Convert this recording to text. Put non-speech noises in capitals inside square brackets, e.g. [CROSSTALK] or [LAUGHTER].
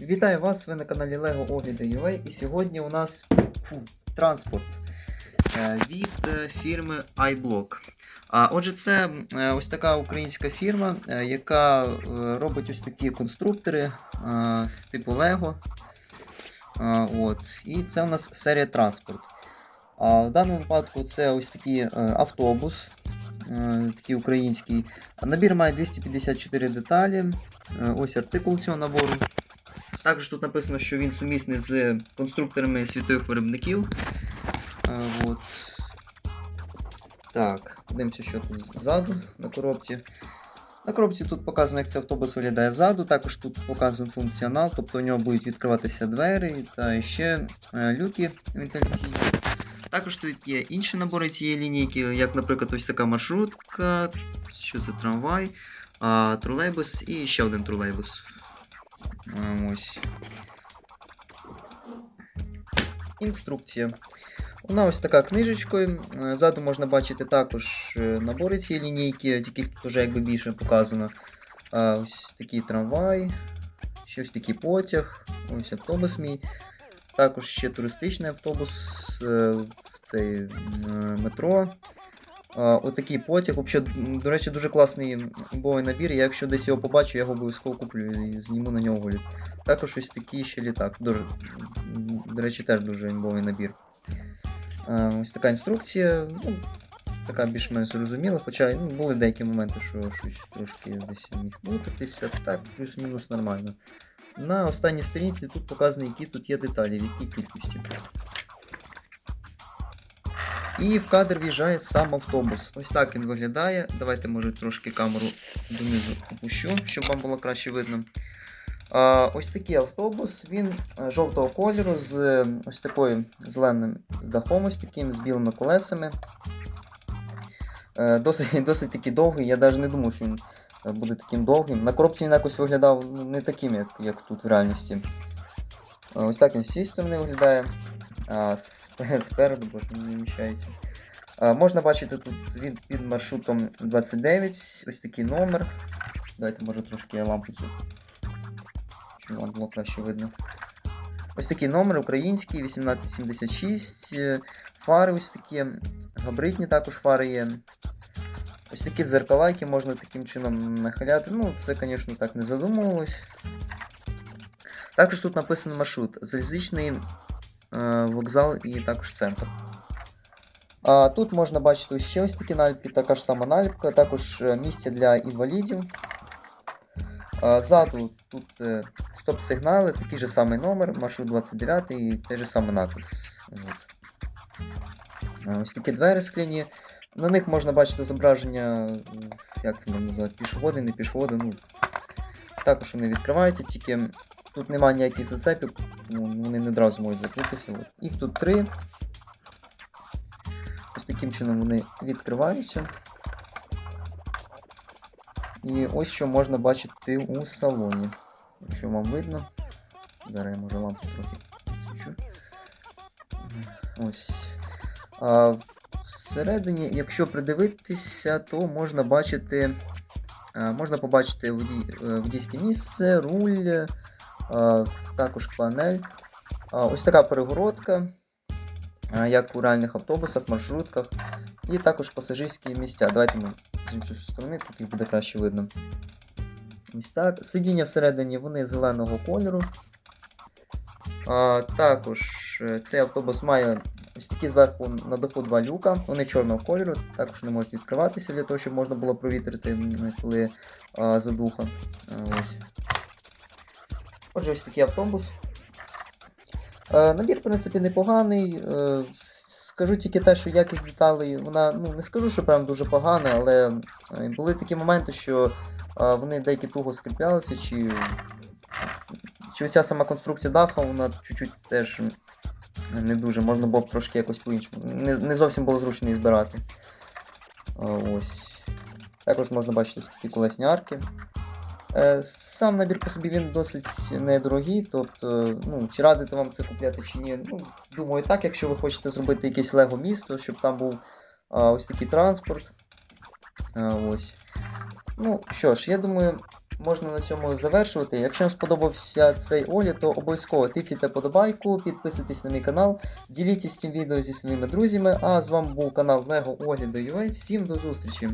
Вітаю вас, ви на каналі LEGO Огляди UA і сьогодні у нас фу, транспорт е, від е, фірми iBlock. А отже, це е, ось така українська фірма, яка робить ось такі конструктори типу LEGO. От. І це у нас серія транспорт. А в даному випадку це ось такий автобус, такий український. Набір має 254 деталі. Ось артикул цього набору. Також тут написано, що він сумісний з конструкторами світових виробників. Е, от. Так, подивимося, що тут ззаду на коробці. На коробці тут показано, як цей автобус виглядає ззаду. Також тут показаний функціонал, тобто у нього будуть відкриватися двері та ще е, люки вентиляційні. Також тут є інші набори цієї лінійки, як, наприклад, ось така маршрутка, що це трамвай, а, тролейбус і ще один тролейбус. Ось. Інструкція. Вона ось така книжечкою. Е, Ззаду можна бачити також е, набори цієї лінійки, яких тут вже якби більше показано. Ось такий трамвай, ще ось такий потяг, ось автобус мій. Також ще туристичний автобус, е, цей метро. А, Отакий потяг. М, до речі, дуже класний бовий набір. Я якщо десь його побачу, я його обов'язково куплю і зніму на нього огляд. Також ось такий ще літак. Дуже, до речі, теж дуже імбовий набір. Ось така інструкція. Ну, така більш-менш зрозуміла, хоча ну, були деякі моменти, що щось трошки десь міг плутатися. Так, плюс-мінус нормально. На останній сторінці тут показано, які тут є деталі, в якій кількості. І в кадр в'їжджає сам автобус. Ось так він виглядає. Давайте, може, трошки камеру донизу опущу, щоб вам було краще видно. А, ось такий автобус, він е, жовтого кольору з е, ось такою зеленим дахом, ось таким, з білими колесами. Е, Досить, [LAUGHS] досить таки довгий, я навіть не думав, що він буде таким довгим. На коробці він якось виглядав ну, не таким, як, як тут в реальності. Ось так він з сторони виглядає. А сп- [LAUGHS] спереду, боже, не вміщається. Можна бачити тут він під маршрутом 29, ось такий номер. Давайте, може, трошки я лампу цю. Щоб вам було краще видно. Ось такий номер український, 1876. е, Фари ось такі, габритні також фари є. Ось такі дзеркала, які можна таким чином нахиляти. Ну, це, звісно, так не задумувалось. Також тут написано маршрут. Залізничний вокзал і також центр. А, тут можна бачити ще ось такі наліпки, така ж сама наліпка, також е, місце для інвалідів. Ззаду тут е, стоп-сигнали, такий же самий номер, маршрут 29 і той же самий напис. Ось такі двері скляні. На них можна бачити зображення, е, як це можна назвати, пішоходи, не пішоходи. Ну, також вони відкриваються, тільки тут немає ніяких зацепів, вони не одразу можуть закритися. Їх тут три. Ось таким чином вони відкриваються. І ось що можна бачити у салоні. Якщо вам видно. Зараз я може лампу трохи підсвічу. Ось. А всередині, якщо придивитися, то можна бачити. Можна побачити е, водійське місце, руль, також панель. Ось така перегородка, як у реальних автобусах, маршрутках. І також пасажирські місця. Давайте ми з іншої сторони, тут їх буде краще видно. Ось так. Сидіння всередині вони зеленого кольору. А, також е, цей автобус має ось такі зверху на даху два люка, вони чорного кольору, також не можуть відкриватися для того, щоб можна було провітрити, коли а, задуха. А, ось. Отже, ось такий автобус. Е, набір, в принципі, непоганий. Е, скажу тільки те, що якість деталей, вона, ну, не скажу, що прям дуже погана, але е, були такі моменти, що вони деякі туго скріплялися, чи, чи оця сама конструкція даха, вона чуть-чуть теж не дуже, можна було б трошки якось по-іншому. Не, не зовсім було зручно її збирати. Ось. Також можна бачити ось такі колесні арки. Е, Сам набір по собі він досить недорогий, тобто, ну, чи радити вам це купляти чи ні. Ну, думаю, так, якщо ви хочете зробити якесь лего місто, щоб там був а, ось такий транспорт. А, ось. Ну що ж, я думаю, можна на цьому завершувати. Якщо вам сподобався цей огляд, то обов'язково тицяйте подобайку, підписуйтесь на мій канал, діліться цим відео зі своїми друзями. А з вами був канал Lego Огляду UA. Всім до зустрічі!